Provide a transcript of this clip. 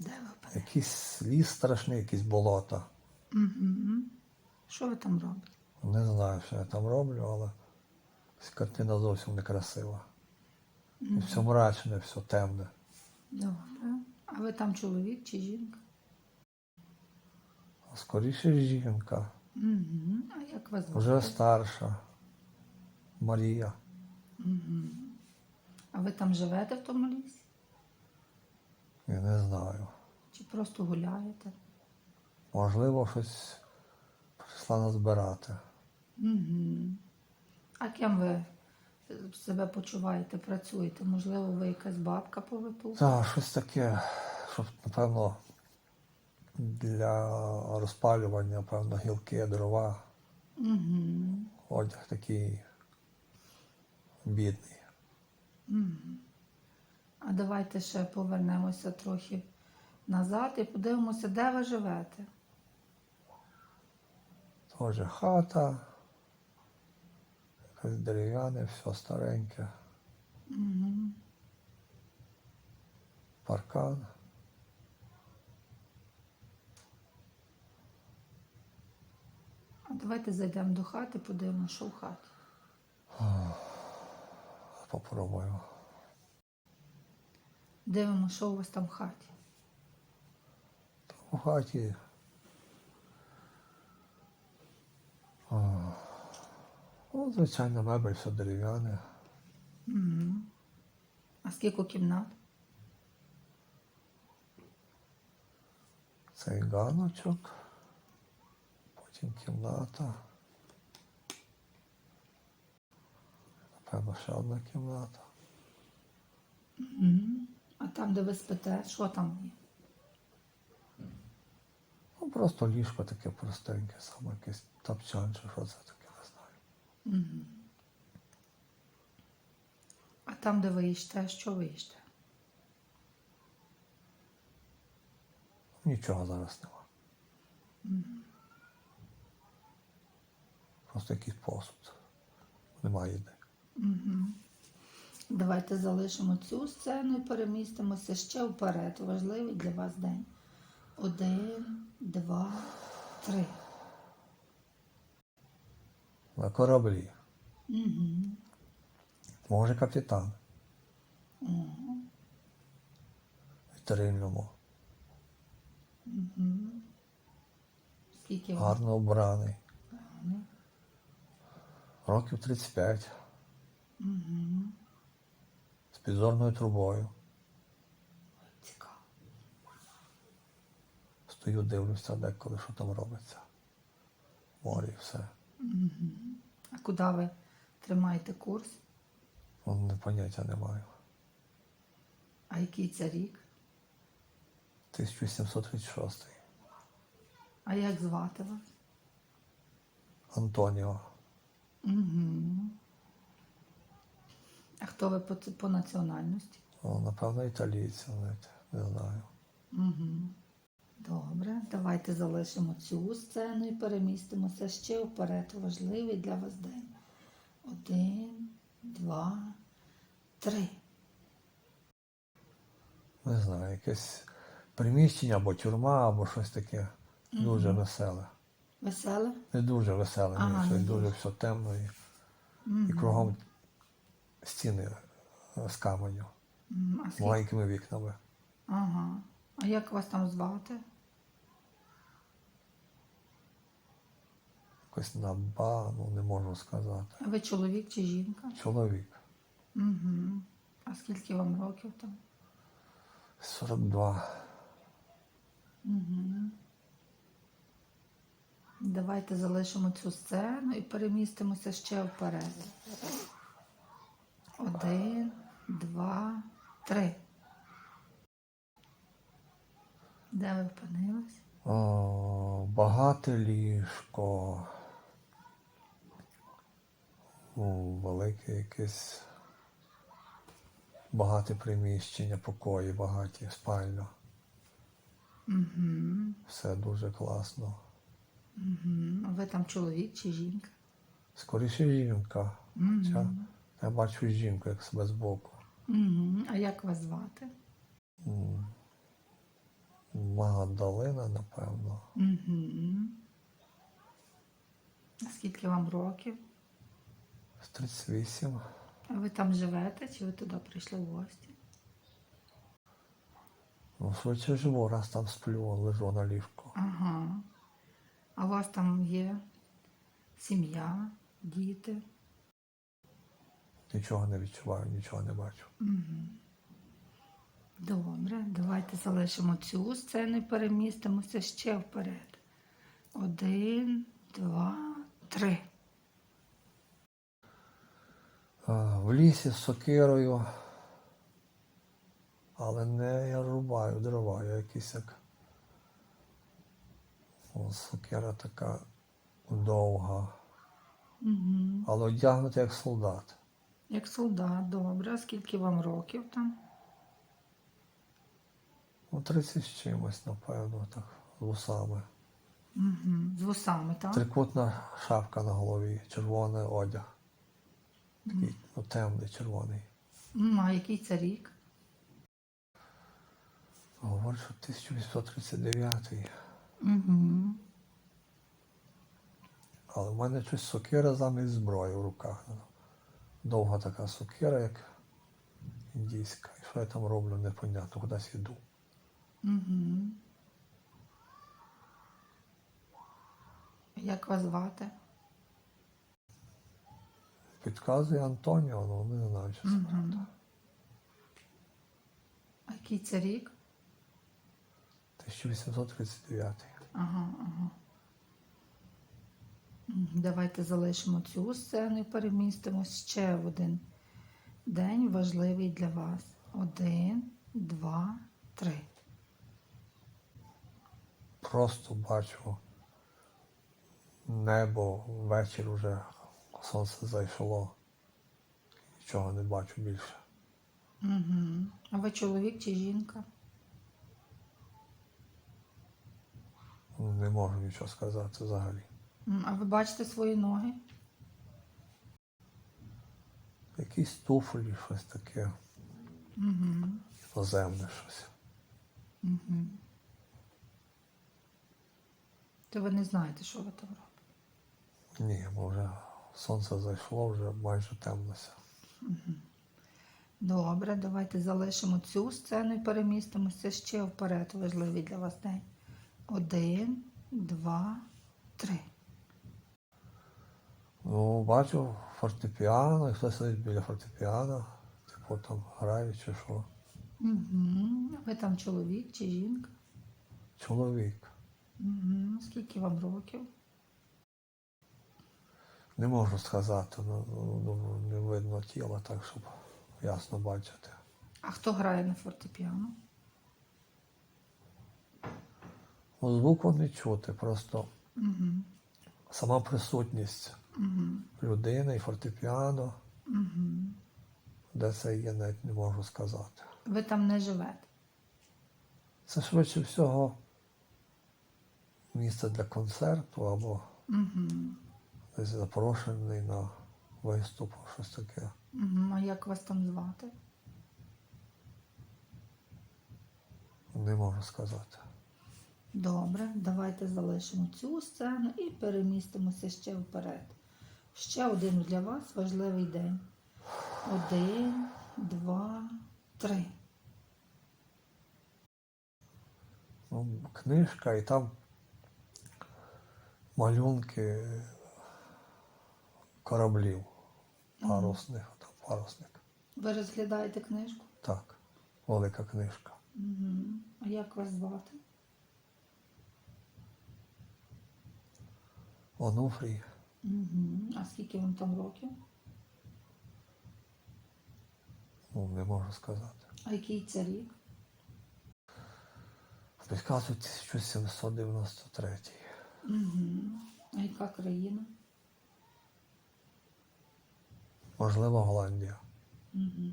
Де ви? Якийсь ліс страшний, якісь болота. Угу. Що ви там робите? Не знаю, що я там роблю, але картина зовсім некрасива. І все мрачне, все темне. Добре. А ви там чоловік чи жінка? А скоріше жінка, Угу. А як вас звати? вже старша. Марія. А ви там живете в тому лісі? Я не знаю. Чи просто гуляєте? Можливо, щось прийшла назбирати. Угу. А ким ви себе почуваєте, працюєте? Можливо, ви якась бабка по? Так, щось таке, щоб, напевно, для розпалювання, певно, гілки, дрова, Угу. одяг такий бідний. А давайте ще повернемося трохи назад і подивимося, де ви живете. Тоже хата, якесь дерев'яне, все стареньке. Паркан. А давайте зайдемо до хати, подивимося, що в хаті. Попробую. Дивимося, що у вас там в хаті. У хаті. а, Ну, звичайно, мебель все дерев'яне. А скільки кімнат? Цей ганочок. Потім кімната. Напевно, ще одна кімната. А там, де ви спите, що там є? Ну, просто ліжко таке простеньке, саме якийсь тапчан, чи що це таке, не знаю. А там, де ви їсте, що ви їсте? Нічого зараз нема. Просто якийсь посуд. Немає їди. Давайте залишимо цю сцену і перемістимося ще вперед. Важливий для вас день. Один, два, три. На кораблі. Угу. Може капітан. Вітрильному. Скільки вам? Гарно обраний. Років 35. З підзорною трубою. Цікаво. Стою, дивлюся деколи, що там робиться. Море і все. А куди ви тримаєте курс? Ну, не поняття не маю. А який це рік? 1736. А як звати вас? Антоніо. А хто ви по, по національності? Ну, напевно, італійці, навіть не знаю. Добре, давайте залишимо цю сцену і перемістимося ще вперед. Важливий для вас день. Один, два, три. Не знаю, якесь приміщення або тюрма, або щось таке дуже веселе. Веселе? Не дуже веселе, ні, Ага, щось не дуже все темно і, і кругом стіни е, з каменю, А з скільки? маленькими вікнами. Ага. А як вас там звати? Якось на ба, ну не можу сказати. А ви чоловік чи жінка? Чоловік. Угу. А скільки вам років там? 42. Давайте залишимо цю сцену і перемістимося ще вперед. Один, два, три. Де ви опинились? О, багате ліжко. О, велике якесь багате приміщення, покої, багаті, спальня. Угу. Все дуже класно. Угу. А ви там чоловік чи жінка? Скоріше жінка. Хоча я бачу жінку як себе збоку. Угу. А як вас звати? М, Магдалина, напевно. Угу. Скільки вам років? З 38. А ви там живете чи ви туди прийшли в гості? Ну, швидше живу, раз там сплю, лежу на ліжку. Ага. А у вас там є сім'я, діти? Нічого не відчуваю, нічого не бачу. Добре, давайте залишимо цю сцену і перемістимося ще вперед. Один, два, три. В лісі з сокирою, але не я рубаю дрова, я якийсь як. О, сокира така довга, Угу. але одягнута як солдат. Як солдат, добре. А скільки вам років там? Ну, 30 з чимось, напевно, так, з вусами. Угу. З вусами, так? Трикутна шапка на голові, червоний одяг. Такий ну, темний червоний. М, А який це рік? Говорить, що 1839. Угу. Але в мене щось сокира замість зброї в руках. Довга така сокира, як індійська. І що я там роблю, непонятно, кудись йду. Угу. Як вас звати? Підказує Антоніо, але не знаю, що це правда. А який це рік? 1839. Ага, ага. Давайте залишимо цю сцену і перемістимось ще в один день важливий для вас. Один, два, три. Просто бачу небо, вечір уже сонце зайшло. Нічого не бачу більше. Угу. А ви чоловік чи жінка? Не можу нічого сказати взагалі. А ви бачите свої ноги? Якісь туфлі, щось таке, Угу. іноземне щось. Угу. То ви не знаєте, що ви там робите. Ні, бо вже сонце зайшло, вже майже темнося. Добре, давайте залишимо цю сцену і перемістимося ще вперед. Важливий для вас день. Один, два, три. Ну, бачу фортепіано, і хтось сидить біля фортепіано, типу там грає чи що. Угу. Ви там чоловік чи жінка? Чоловік. Угу. Скільки вам років? Не можу сказати, ну, ну, ну, не видно тіла так, щоб ясно бачити. А хто грає на фортепіано? Ну, звуку не чути, просто Угу. сама присутність Угу. людини і фортепіано, Угу. де це є, навіть не можу сказати. Ви там не живете. Це швидше всього місце для концерту або Угу. десь запрошений на виступ, щось таке. Угу. А як вас там звати? Не можу сказати. Добре, давайте залишимо цю сцену і перемістимося ще вперед. Ще один для вас важливий день. Один, два, три. Книжка і там малюнки кораблів парусних, там парусник. Ви розглядаєте книжку? Так, велика книжка. Угу. А як вас звати? Онуфрій, Угу. А скільки вам там років? ну не можу сказати. А який це рік? Підказують 1793. Угу. А яка країна? Можливо, Голландія. Угу.